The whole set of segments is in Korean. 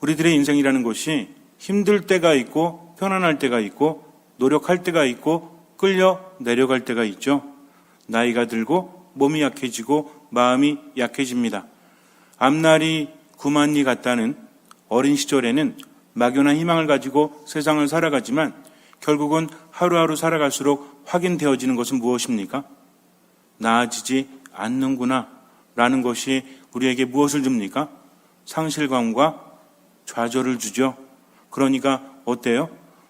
우리들의 인생이라는 것이 힘들 때가 있고 편안할 때가 있고 노력할 때가 있고 끌려 내려갈 때가 있죠. 나이가 들고 몸이 약해지고 마음이 약해집니다. 앞날이 구만리 같다는 어린 시절에는 막연한 희망을 가지고 세상을 살아가지만 결국은 하루하루 살아갈수록 확인되어지는 것은 무엇입니까? 나아지지 않는구나 라는 것이 우리에게 무엇을 줍니까? 상실감과 좌절을 주죠. 그러니까 어때요?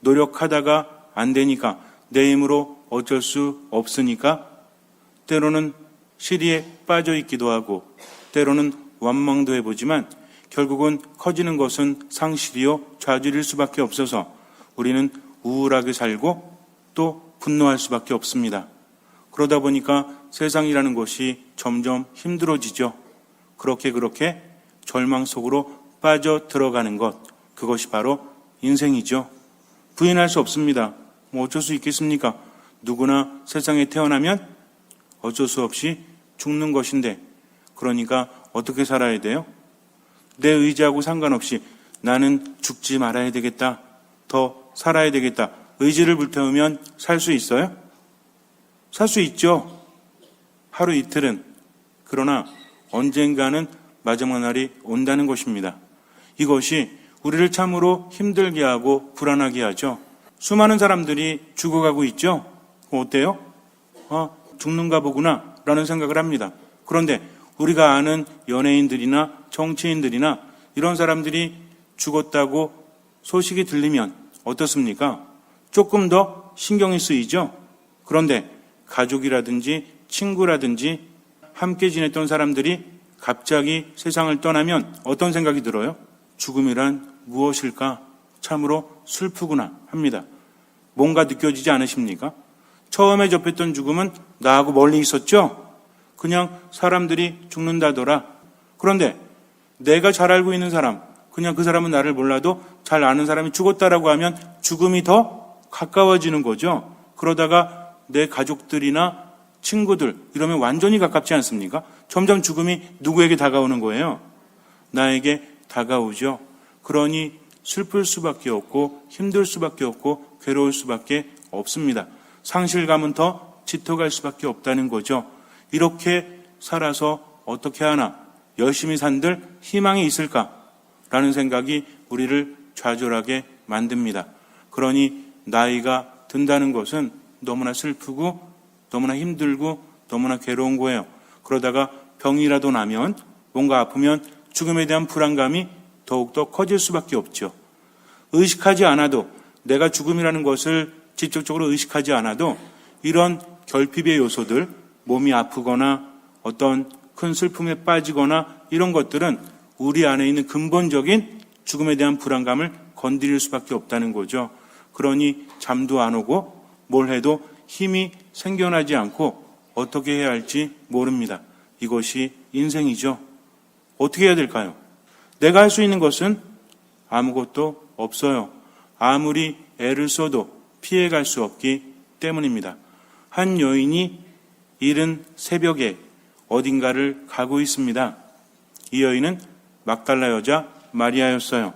노력하다가 안 되니까 내 힘으로 어쩔 수 없으니까 때로는 시리에 빠져 있기도 하고 때로는 완망도 해보지만 결국은 커지는 것은 상실이요 좌절일 수밖에 없어서 우리는 우울하게 살고 또 분노할 수밖에 없습니다. 그러다 보니까 세상이라는 것이 점점 힘들어지죠. 그렇게 그렇게 절망 속으로 빠져 들어가는 것, 그것이 바로 인생이죠. 부인할 수 없습니다. 뭐 어쩔 수 있겠습니까? 누구나 세상에 태어나면 어쩔 수 없이 죽는 것인데, 그러니까 어떻게 살아야 돼요? 내 의지하고 상관없이 나는 죽지 말아야 되겠다. 더 살아야 되겠다. 의지를 불태우면 살 수 있어요? 살 수 있죠. 하루 이틀은. 그러나 언젠가는 마지막 날이 온다는 것입니다. 이것이 우리를 참으로 힘들게 하고 불안하게 하죠. 수많은 사람들이 죽어가고 있죠. 어때요? 아, 죽는가 보구나. 라는 생각을 합니다. 그런데 우리가 아는 연예인들이나 정치인들이나 이런 사람들이 죽었다고 소식이 들리면 어떻습니까? 조금 더 신경이 쓰이죠? 그런데 가족이라든지 친구라든지 함께 지냈던 사람들이 갑자기 세상을 떠나면 어떤 생각이 들어요? 죽음이란 무엇일까? 참으로 슬프구나 합니다. 뭔가 느껴지지 않으십니까? 처음에 접했던 죽음은 나하고 멀리 있었죠? 그냥 사람들이 죽는다더라. 그런데 내가 잘 알고 있는 사람, 그냥 그 사람은 나를 몰라도 잘 아는 사람이 죽었다라고 하면 죽음이 더 가까워지는 거죠. 그러다가 내 가족들이나 친구들, 이러면 완전히 가깝지 않습니까? 점점 죽음이 누구에게 다가오는 거예요? 나에게 다가오죠. 그러니 슬플 수밖에 없고 힘들 수밖에 없고 괴로울 수밖에 없습니다. 상실감은 더 짙어갈 수밖에 없다는 거죠. 이렇게 살아서 어떻게 하나 열심히 산들 희망이 있을까? 라는 생각이 우리를 좌절하게 만듭니다. 그러니 나이가 든다는 것은 너무나 슬프고 너무나 힘들고 너무나 괴로운 거예요. 그러다가 병이라도 나면 뭔가 아프면 죽음에 대한 불안감이 더욱더 커질 수밖에 없죠. 의식하지 않아도 내가 죽음이라는 것을 직접적으로 의식하지 않아도 이런 결핍의 요소들, 몸이 아프거나 어떤 큰 슬픔에 빠지거나 이런 것들은 우리 안에 있는 근본적인 죽음에 대한 불안감을 건드릴 수밖에 없다는 거죠. 그러니 잠도 안 오고 뭘 해도 힘이 생겨나지 않고 어떻게 해야 할지 모릅니다. 이것이 인생이죠. 어떻게 해야 될까요? 내가 할 수 있는 것은 아무것도 없어요. 아무리 애를 써도 피해갈 수 없기 때문입니다. 한 여인이 이른 새벽에 어딘가를 가고 있습니다. 이 여인은 막달라 여자 마리아였어요.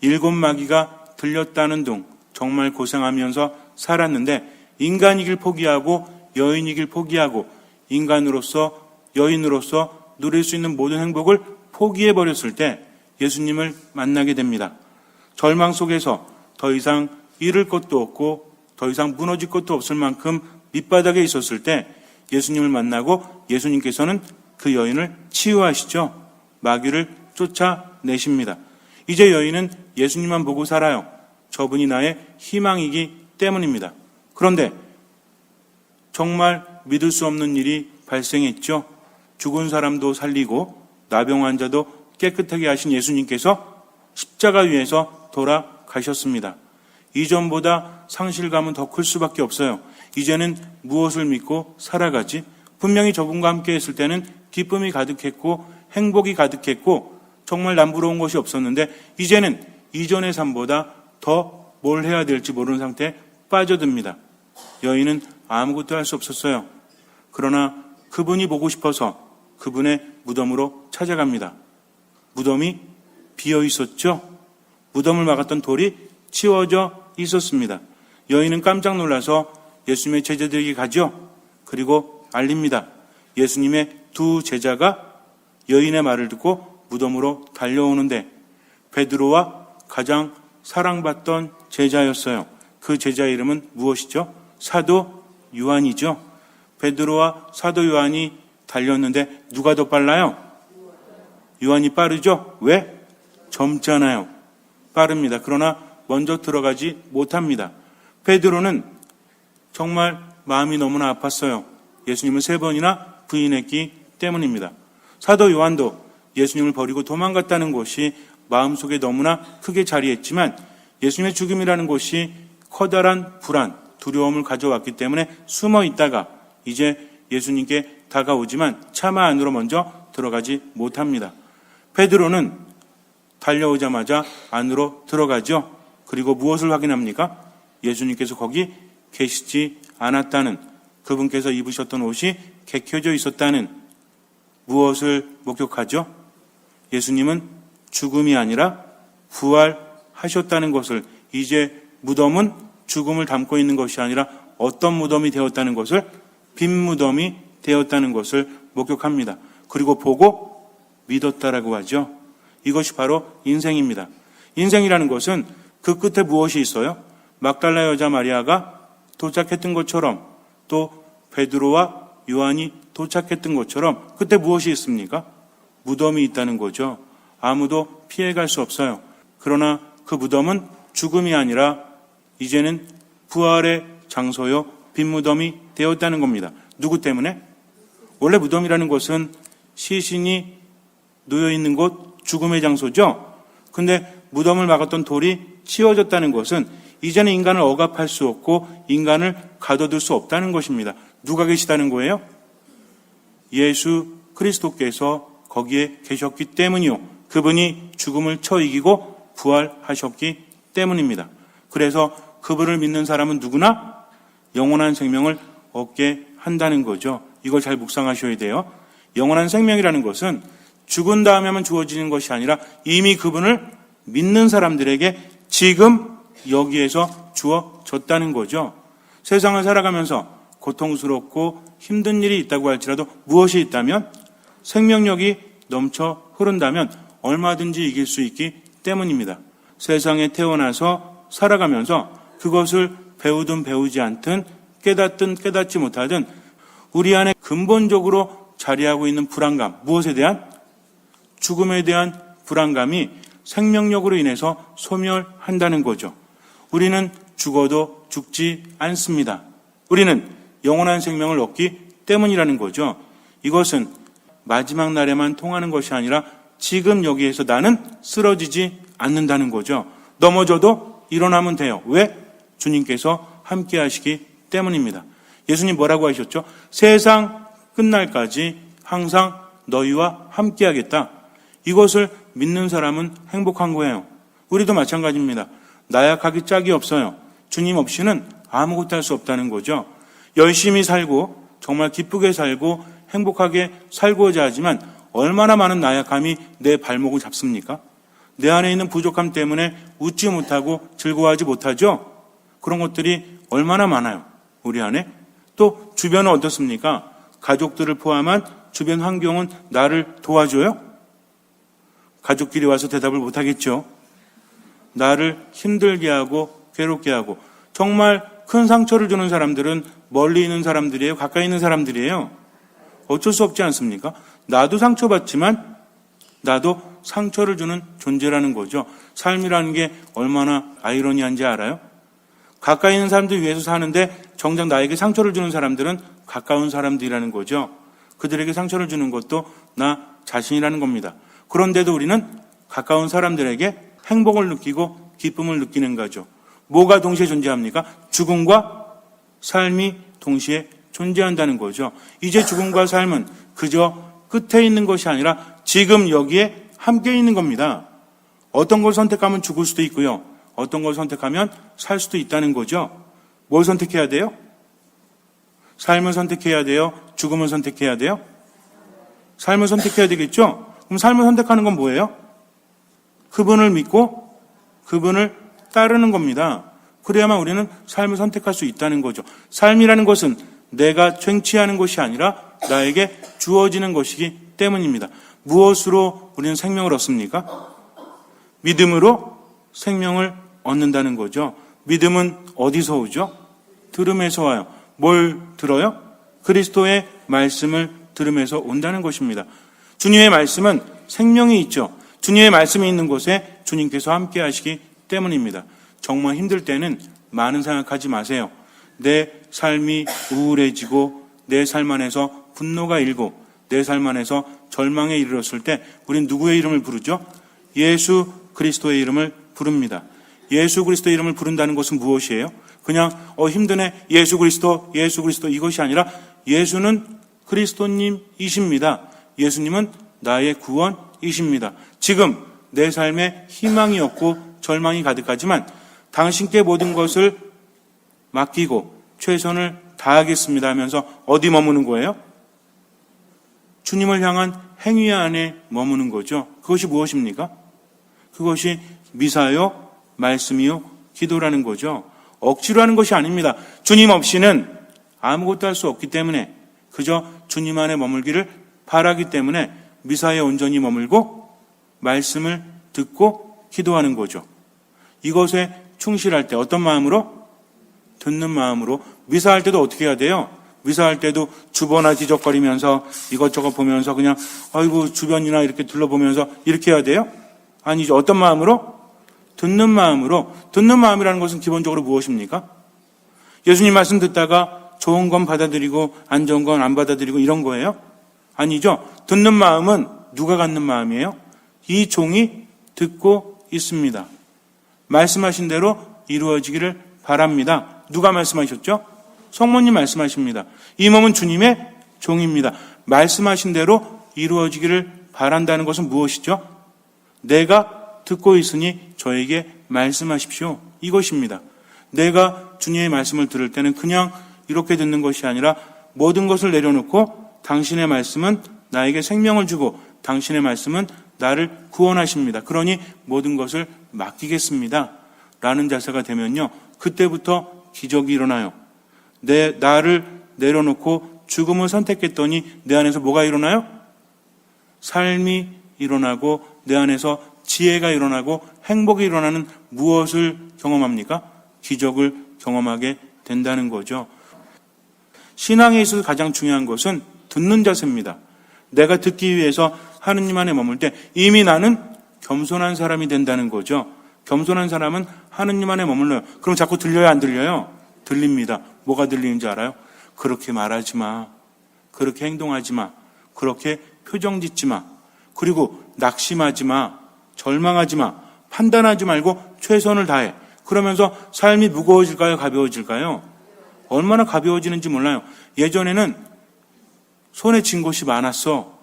일곱 마귀가 들렸다는 둥 정말 고생하면서 살았는데 인간이길 포기하고 여인이길 포기하고 인간으로서 여인으로서 누릴 수 있는 모든 행복을 포기해 버렸을 때 예수님을 만나게 됩니다. 절망 속에서 더 이상 잃을 것도 없고 더 이상 무너질 것도 없을 만큼 밑바닥에 있었을 때 예수님을 만나고 예수님께서는 그 여인을 치유하시죠. 마귀를 쫓아내십니다. 이제 여인은 예수님만 보고 살아요. 저분이 나의 희망이기 때문입니다. 그런데 정말 믿을 수 없는 일이 발생했죠. 죽은 사람도 살리고 나병 환자도 깨끗하게 하신 예수님께서 십자가 위에서 돌아가셨습니다. 이전보다 상실감은 더 클 수밖에 없어요. 이제는 무엇을 믿고 살아가지? 분명히 저분과 함께 했을 때는 기쁨이 가득했고 행복이 가득했고 정말 남부러운 것이 없었는데 이제는 이전의 삶보다 더 뭘 해야 될지 모르는 상태에 빠져듭니다. 여인은 아무것도 할 수 없었어요. 그러나 그분이 보고 싶어서 그분의 무덤으로 찾아갑니다. 무덤이 비어 있었죠? 무덤을 막았던 돌이 치워져 있었습니다. 여인은 깜짝 놀라서 예수님의 제자들에게 가죠. 그리고 알립니다. 예수님의 두 제자가 여인의 말을 듣고 무덤으로 달려오는데 베드로와 가장 사랑받던 제자였어요. 그 제자 이름은 무엇이죠? 사도 요한이죠. 베드로와 사도 요한이 달렸는데 누가 더 빨라요? 요한이 빠르죠? 왜? 젊잖아요. 빠릅니다. 그러나 먼저 들어가지 못합니다. 베드로는 정말 마음이 너무나 아팠어요. 예수님을 세 번이나 부인했기 때문입니다. 사도 요한도 예수님을 버리고 도망갔다는 것이 마음속에 너무나 크게 자리했지만 예수님의 죽음이라는 것이 커다란 불안, 두려움을 가져왔기 때문에 숨어 있다가 이제 예수님께 다가오지만 차마 안으로 먼저 들어가지 못합니다. 베드로는 달려오자마자 안으로 들어가죠. 그리고 무엇을 확인합니까? 예수님께서 거기 계시지 않았다는 그분께서 입으셨던 옷이 개켜져 있었다는 무엇을 목격하죠? 예수님은 죽음이 아니라 부활하셨다는 것을 이제 무덤은 죽음을 담고 있는 것이 아니라 어떤 무덤이 되었다는 것을 빈 무덤이 되었다는 것을 목격합니다. 그리고 보고 믿었다라고 하죠. 이것이 바로 인생입니다. 인생이라는 것은 그 끝에 무엇이 있어요? 막달라 여자 마리아가 도착했던 것처럼 또 베드로와 요한이 도착했던 것처럼 그때 무엇이 있습니까? 무덤이 있다는 거죠. 아무도 피해갈 수 없어요. 그러나 그 무덤은 죽음이 아니라 이제는 부활의 장소요, 빈 무덤이 되었다는 겁니다. 누구 때문에? 원래 무덤이라는 것은 시신이 놓여 있는 곳, 죽음의 장소죠. 근데 무덤을 막았던 돌이 치워졌다는 것은 이제는 인간을 억압할 수 없고 인간을 가둬둘 수 없다는 것입니다. 누가 계시다는 거예요? 예수 그리스도께서 거기에 계셨기 때문이요. 그분이 죽음을 쳐 이기고 부활하셨기 때문입니다. 그래서 그분을 믿는 사람은 누구나 영원한 생명을 얻게 한다는 거죠. 이걸 잘 묵상하셔야 돼요. 영원한 생명이라는 것은 죽은 다음에만 주어지는 것이 아니라 이미 그분을 믿는 사람들에게 지금 여기에서 주어졌다는 거죠. 세상을 살아가면서 고통스럽고 힘든 일이 있다고 할지라도 무엇이 있다면 생명력이 넘쳐 흐른다면 얼마든지 이길 수 있기 때문입니다. 세상에 태어나서 살아가면서 그것을 배우든 배우지 않든 깨닫든 깨닫지 못하든 우리 안에 근본적으로 자리하고 있는 불안감, 무엇에 대한? 죽음에 대한 불안감이 생명력으로 인해서 소멸한다는 거죠. 우리는 죽어도 죽지 않습니다. 우리는 영원한 생명을 얻기 때문이라는 거죠. 이것은 마지막 날에만 통하는 것이 아니라 지금 여기에서 나는 쓰러지지 않는다는 거죠. 넘어져도 일어나면 돼요. 왜? 주님께서 함께 하시기 때문입니다. 예수님 뭐라고 하셨죠? 세상 끝날까지 항상 너희와 함께 하겠다. 이것을 믿는 사람은 행복한 거예요. 우리도 마찬가지입니다. 나약하기 짝이 없어요. 주님 없이는 아무것도 할 수 없다는 거죠. 열심히 살고 정말 기쁘게 살고 행복하게 살고자 하지만 얼마나 많은 나약함이 내 발목을 잡습니까? 내 안에 있는 부족함 때문에 웃지 못하고 즐거워하지 못하죠? 그런 것들이 얼마나 많아요. 우리 안에. 또 주변은 어떻습니까? 가족들을 포함한 주변 환경은 나를 도와줘요? 가족끼리 와서 대답을 못하겠죠. 나를 힘들게 하고 괴롭게 하고 정말 큰 상처를 주는 사람들은 멀리 있는 사람들이에요? 가까이 있는 사람들이에요? 어쩔 수 없지 않습니까? 나도 상처받지만 나도 상처를 주는 존재라는 거죠. 삶이라는 게 얼마나 아이러니한지 알아요? 가까이 있는 사람들 위해서 사는데 정작 나에게 상처를 주는 사람들은 가까운 사람들이라는 거죠. 그들에게 상처를 주는 것도 나 자신이라는 겁니다. 그런데도 우리는 가까운 사람들에게 행복을 느끼고 기쁨을 느끼는 거죠. 뭐가 동시에 존재합니까? 죽음과 삶이 동시에 존재한다는 거죠. 이제 죽음과 삶은 그저 끝에 있는 것이 아니라 지금 여기에 함께 있는 겁니다. 어떤 걸 선택하면 죽을 수도 있고요. 어떤 걸 선택하면 살 수도 있다는 거죠. 뭘 선택해야 돼요? 삶을 선택해야 돼요? 죽음을 선택해야 돼요? 삶을 선택해야 되겠죠? 그럼 삶을 선택하는 건 뭐예요? 그분을 믿고 그분을 따르는 겁니다. 그래야만 우리는 삶을 선택할 수 있다는 거죠. 삶이라는 것은 내가 쟁취하는 것이 아니라 나에게 주어지는 것이기 때문입니다. 무엇으로 우리는 생명을 얻습니까? 믿음으로 생명을 얻는다는 거죠. 믿음은 어디서 오죠? 들음에서 와요. 뭘 들어요? 그리스도의 말씀을 들음에서 온다는 것입니다. 주님의 말씀은 생명이 있죠. 주님의 말씀이 있는 곳에 주님께서 함께 하시기 때문입니다. 정말 힘들 때는 많은 생각하지 마세요. 내 삶이 우울해지고 내 삶 안에서 분노가 일고 내 삶 안에서 절망에 이르렀을 때 우린 누구의 이름을 부르죠? 예수 그리스도의 이름을 부릅니다. 예수 그리스도의 이름을 부른다는 것은 무엇이에요? 그냥 어 힘드네 예수 그리스도 예수 그리스도 이것이 아니라 예수는 그리스도님이십니다. 예수님은 나의 구원이십니다. 지금 내 삶에 희망이 없고 절망이 가득하지만 당신께 모든 것을 맡기고 최선을 다하겠습니다 하면서 어디 머무는 거예요? 주님을 향한 행위 안에 머무는 거죠. 그것이 무엇입니까? 그것이 미사요, 말씀이요, 기도라는 거죠. 억지로 하는 것이 아닙니다. 주님 없이는 아무것도 할 수 없기 때문에 그저 주님 안에 머물기를 바라기 때문에 미사에 온전히 머물고 말씀을 듣고 기도하는 거죠. 이것에 충실할 때 어떤 마음으로? 듣는 마음으로 미사할 때도 어떻게 해야 돼요? 미사할 때도 주거나 지적거리면서 이것저것 보면서 그냥 아이고 주변이나 이렇게 둘러보면서 이렇게 해야 돼요? 아니죠. 어떤 마음으로? 듣는 마음으로 듣는 마음이라는 것은 기본적으로 무엇입니까? 예수님 말씀 듣다가 좋은 건 받아들이고 안 좋은 건 안 받아들이고 이런 거예요? 아니죠. 듣는 마음은 누가 갖는 마음이에요? 이 종이 듣고 있습니다. 말씀하신 대로 이루어지기를 바랍니다. 누가 말씀하셨죠? 성모님 말씀하십니다. 이 몸은 주님의 종입니다. 말씀하신 대로 이루어지기를 바란다는 것은 무엇이죠? 내가 듣고 있으니 저에게 말씀하십시오. 이것입니다. 내가 주님의 말씀을 들을 때는 그냥 이렇게 듣는 것이 아니라 모든 것을 내려놓고 당신의 말씀은 나에게 생명을 주고 당신의 말씀은 나를 구원하십니다. 그러니 모든 것을 맡기겠습니다. 라는 자세가 되면요. 그때부터 기적이 일어나요. 내, 나를 내려놓고 죽음을 선택했더니 내 안에서 뭐가 일어나요? 삶이 일어나고 내 안에서 지혜가 일어나고 행복이 일어나는 무엇을 경험합니까? 기적을 경험하게 된다는 거죠. 신앙에 있어서 가장 중요한 것은 듣는 자세입니다. 내가 듣기 위해서 하느님 안에 머물 때 이미 나는 겸손한 사람이 된다는 거죠. 겸손한 사람은 하느님 안에 머물러요. 그럼 자꾸 들려요, 안 들려요? 들립니다. 뭐가 들리는지 알아요? 그렇게 말하지 마. 그렇게 행동하지 마. 그렇게 표정 짓지 마. 그리고 낙심하지 마. 절망하지 마. 판단하지 말고 최선을 다해. 그러면서 삶이 무거워질까요? 가벼워질까요? 얼마나 가벼워지는지 몰라요. 예전에는 손에 쥔 것이 많았어.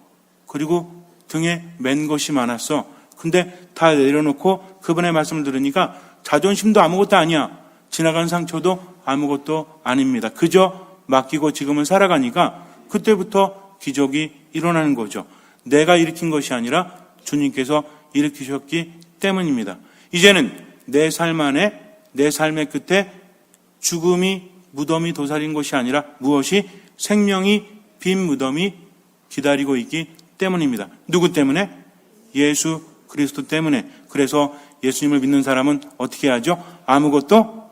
그리고 등에 맨 것이 많았어. 근데 다 내려놓고 그분의 말씀을 들으니까 자존심도 아무것도 아니야. 지나간 상처도 아무것도 아닙니다. 그저 맡기고 지금은 살아가니까 그때부터 기적이 일어나는 거죠. 내가 일으킨 것이 아니라 주님께서 일으키셨기 때문입니다. 이제는 내 삶 안에 내 삶의 끝에 죽음이 무덤이 도사린 것이 아니라 무엇이 생명이 빈 무덤이 기다리고 있기 때문입니다. 누구 때문에? 예수 그리스도 때문에. 그래서 예수님을 믿는 사람은 어떻게 하죠? 아무것도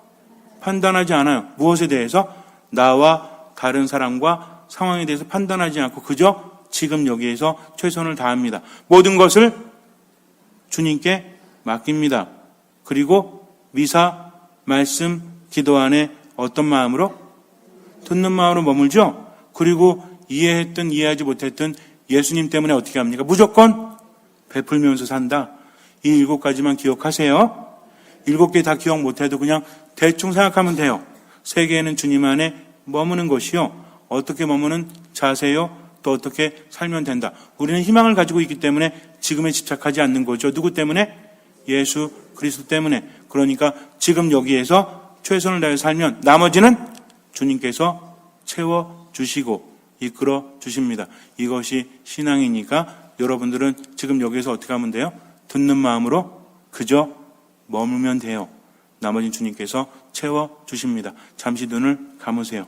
판단하지 않아요. 무엇에 대해서? 나와 다른 사람과 상황에 대해서 판단하지 않고 그저 지금 여기에서 최선을 다합니다. 모든 것을 주님께 맡깁니다. 그리고 미사, 말씀, 기도 안에 어떤 마음으로? 듣는 마음으로 머물죠? 그리고 이해했든 이해하지 못했든 예수님 때문에 어떻게 합니까? 무조건 베풀면서 산다. 이 일곱 가지만 기억하세요. 일곱 개 다 기억 못해도 그냥 대충 생각하면 돼요. 세계에는 주님 안에 머무는 것이요. 어떻게 머무는 자세요? 또 어떻게 살면 된다. 우리는 희망을 가지고 있기 때문에 지금에 집착하지 않는 거죠. 누구 때문에? 예수 그리스도 때문에. 그러니까 지금 여기에서 최선을 다해 살면 나머지는 주님께서 채워 주시고 이끌어 주십니다. 이것이 신앙이니까 여러분들은 지금 여기에서 어떻게 하면 돼요? 듣는 마음으로 그저 머물면 돼요. 나머지는 주님께서 채워 주십니다. 잠시 눈을 감으세요.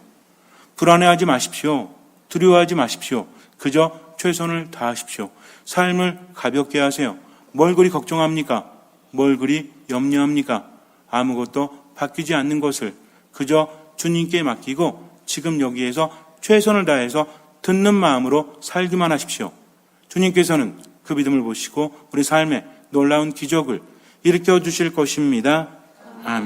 불안해하지 마십시오. 두려워하지 마십시오. 그저 최선을 다하십시오. 삶을 가볍게 하세요. 뭘 그리 걱정합니까? 뭘 그리 염려합니까? 아무것도 바뀌지 않는 것을 그저 주님께 맡기고 지금 여기에서 최선을 다해서 듣는 마음으로 살기만 하십시오. 주님께서는 그 믿음을 보시고 우리 삶에 놀라운 기적을 일으켜 주실 것입니다. 아멘.